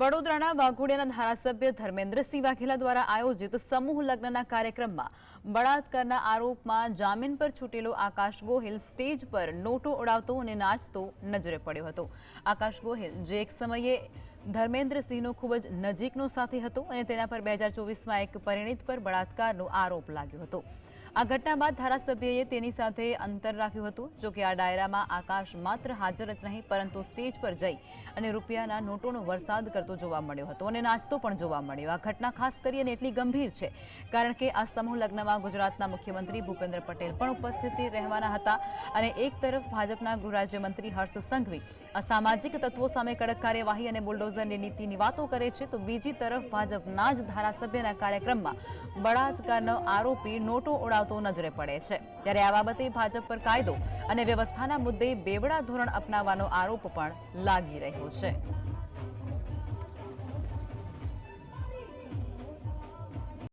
વડોદરાના વાઘોડિયાના ધારાસભ્ય ધર્મેન્દ્રસિંહ વાઘેલા દ્વારા આયોજિત સમૂહ લગ્નના કાર્યક્રમમાં બળાત્કારના આરોપમાં જામીન પર છૂટેલો આકાશ ગોહિલ સ્ટેજ પર નોટો ઉડાવતો અને નાચતો નજરે પડ્યો હતો. આકાશ ગોહિલ જે એક સમયે ધર્મેન્દ્રસિંહનો ખૂબ જ નજીકનો સાથી હતો અને તેના પર બે હજાર ચોવીસમાં એક પરિણીત પર બળાત્કારનો આરોપ લાગ્યો હતો. આ ઘટના બાદ ધારાસભ્યએ તેની સાથે અંતર રાખ્યું હતું. જો કે આ ડાયરામાં આકાશ માત્ર હાજર જ નહીં, પરંતુ સ્ટેજ પર જઈ અને રૂપિયાના નોટોનો વરસાદ કરતો જોવા મળ્યો હતો અને નાચતો પણ જોવા મળ્યો. આ ઘટના ખાસ કરીને એટલી ગંભીર છે, કારણ કે આ સમૂહ લગ્નમાં ગુજરાતના મુખ્યમંત્રી ભૂપેન્દ્ર પટેલ પણ ઉપસ્થિત રહેવાના હતા અને એક તરફ ભાજપના ગૃહરાજ્યમંત્રી હર્ષ સંઘવી અસામાજિક તત્વો સામે કડક કાર્યવાહી અને બુલડોઝરની નીતિની વાતો કરે છે, તો બીજી તરફ ભાજપના જ ધારાસભ્યના કાર્યક્રમમાં બળાત્કારનો આરોપી નોટો ઉડાવતો નજરે પડે છે. ત્યારે આ બાબતે ભાજપ પર કાયદો અને વ્યવસ્થાના મુદ્દે બેવડા ધોરણ અપનાવવાનો આરોપ પણ લાગી રહ્યો છે.